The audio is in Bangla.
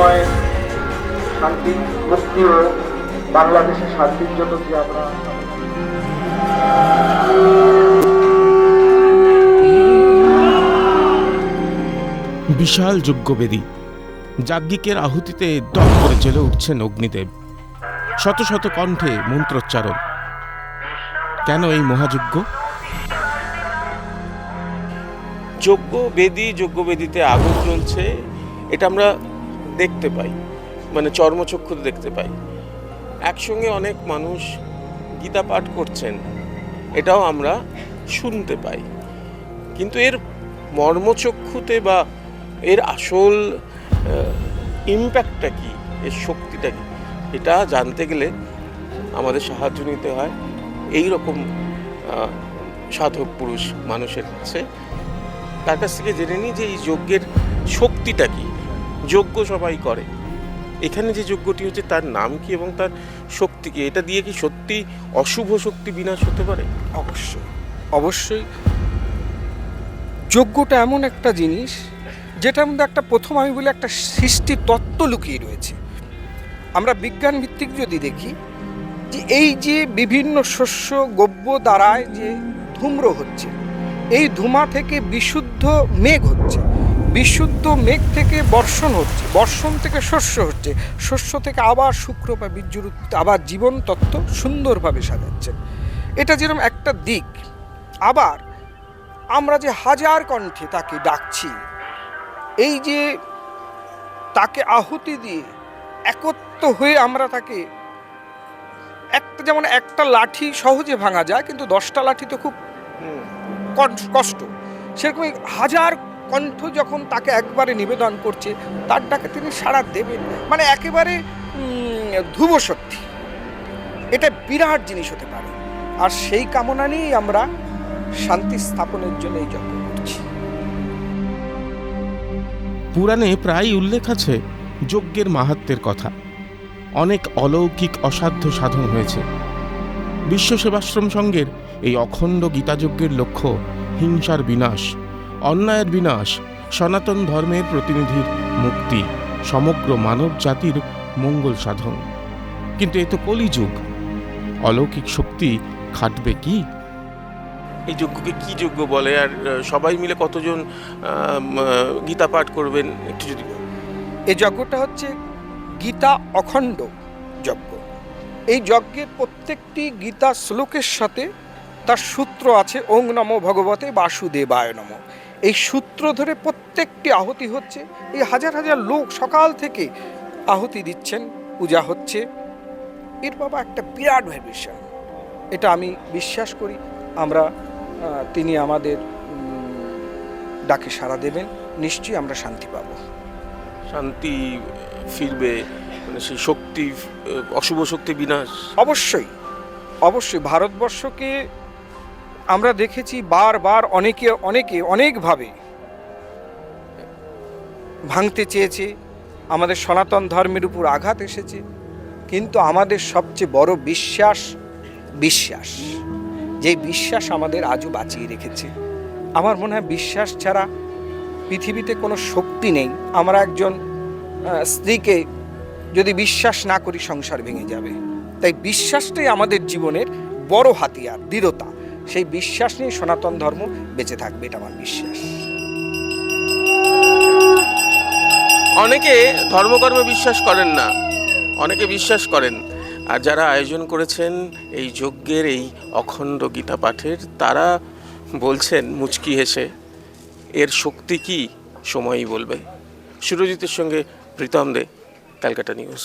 সময় শান্তি মুক্তি ও বাংলাদেশের শান্তির জন্য যে আমরা বিশাল যজ্ঞবেদী যাজ্ঞিকের আহুতিতে দম করে জ্বলে উঠছেন অগ্নিদেব। শত শত কণ্ঠে মন্ত্রোচ্চারণ। কেন এই মহাযজ্ঞ? যজ্ঞ বেদী যজ্ঞ বেদিতে আগুন জ্বলছে। এটা আমরা দেখতে পাই মানে চর্মচক্ষুতে দেখতে পাই। একসঙ্গে অনেক মানুষ গীতা পাঠ করছেন, এটাও আমরা শুনতে পাই। কিন্তু এর মর্মচক্ষুতে বা এর আসল ইম্প্যাক্টটা কি, এর শক্তিটা কি, এটা জানতে গেলে আমাদের সাহায্য নিতে হয় এই রকম সাধক পুরুষ মানুষের কাছে। তার কাছ থেকে জেনে নিই যে এই যজ্ঞের শক্তিটা কি। যজ্ঞ সবাই করে। এখানে যে যজ্ঞটি হচ্ছে তার নাম কি এবং তার শক্তি কি? এটা দিয়ে কি সত্যি অশুভ শক্তি বিনাশ হতে পারে? অবশ্যই। অবশ্যই। যোগ্যটা এমন একটা জিনিস, যেটার মধ্যে একটা প্রথম আমি বলি একটা সৃষ্টি তত্ত্ব লুকিয়ে রয়েছে। আমরা বিজ্ঞান ভিত্তিক যদি দেখি, যে এই যে বিভিন্ন শস্য গব্য দ্বারায় যে ধূম্র হচ্ছে, এই ধুমা থেকে বিশুদ্ধ মেঘ হচ্ছে বিশুদ্ধ মেঘ থেকে বর্ষণ হচ্ছে, বর্ষণ থেকে শস্য হচ্ছে। শস্য থেকে আবার শুক্র বা বীর্যর আবার জীবন তত্ত্ব সুন্দরভাবে সাজাচ্ছে। এটা যেরকম একটা দিক, আবার আমরা যে হাজার কণ্ঠে তাকে ডাকছি, এই যে তাকে আহুতি দিয়ে একত্র হয়ে আমরা তাকে একটা, যেমন একটা লাঠি সহজে ভাঙা যায়, কিন্তু দশটা লাঠি তো খুব কষ্ট। সেরকম হাজার কণ্ঠ যখন তাকে একবারে নিবেদন করছে, তার ডাকে তিনি সাড়া দেবেন। মানে একেবারে ধ্রুব শক্তি। এটা বিরাট জিনিস হতে পারে। আর সেই কামনা নিয়েই আমরা শান্তি স্থাপনের জন্য এই যজ্ঞ করছি। পুরাণে প্রায় উল্লেখ আছে যজ্ঞের মাহাত্মের কথা। অনেক অলৌকিক অসাধ্য সাধন হয়েছে। বিশ্ব সেবাশ্রম সংঘের এই অখণ্ড গীতাযজ্ঞের লক্ষ্য হিংসার বিনাশ। অন্যায়ের বিনাশ সনাতন ধর্মের প্রতিনিধির মুক্তি সমগ্র মানব জাতির মঙ্গল সাধন। কিন্তু এ তো কলিযুগ। অলৌকিক শক্তি খাটবে কি? এই যজ্ঞকে কি যজ্ঞ বলে? আর সবাই মিলে কতজন গীতা পাঠ করবেন? একটু যদি এই যজ্ঞটা হচ্ছে গীতা অখণ্ড যজ্ঞ। এই যজ্ঞের প্রত্যেকটি গীতা শ্লোকের সাথে তার সূত্র আছে ওং নমো ভগবতে বাসুদেবায় নম। এই সূত্র ধরে প্রত্যেকটি আহুতি হচ্ছে এই হাজার হাজার লোক সকাল থেকে আহুতি দিচ্ছেন পূজা হচ্ছে। এর বাবা একটা বিরাট ভাইব্রেশন এটা আমি বিশ্বাস করি আমরা তিনি আমাদের ডাকে সাড়া দেবেন নিশ্চয়ই আমরা শান্তি পাবো। শান্তি ফিরবে মানে সেই শক্তি অশুভ শক্তি বিনাশ। অবশ্যই অবশ্যই ভারতবর্ষকে আমরা দেখেছি বারবার অনেকে অনেকে, অনেকভাবে ভাঙতে চেয়েছে। আমাদের সনাতন ধর্মের উপর আঘাত এসেছে। কিন্তু আমাদের সবচেয়ে বড় বিশ্বাস বিশ্বাস, যে বিশ্বাস আমাদের আজও বাঁচিয়ে রেখেছে। আমার মনে হয় বিশ্বাস ছাড়া পৃথিবীতে কোনো শক্তি নেই। আমরা একজন স্ত্রীকে যদি বিশ্বাস না করি সংসার ভেঙে যাবে। তাই বিশ্বাসটাই আমাদের জীবনের বড় হাতিয়ার, দৃঢ়তা। সেই বিশ্বাস নিয়ে সনাতন ধর্ম বেঁচে থাকবে, এটা আমার বিশ্বাস। অনেকে ধর্মকর্মে বিশ্বাস করেন না, অনেকে বিশ্বাস করেন। আর যারা আয়োজন করেছেন এই যজ্ঞের, এই অখণ্ড গীতা পাঠের, তারা বলছেন, মুচকি হেসে, এর শক্তি কি? সময়ই বলবে। সুরজিতের সঙ্গে প্রীতম দে, ক্যালকাটা নিউজ।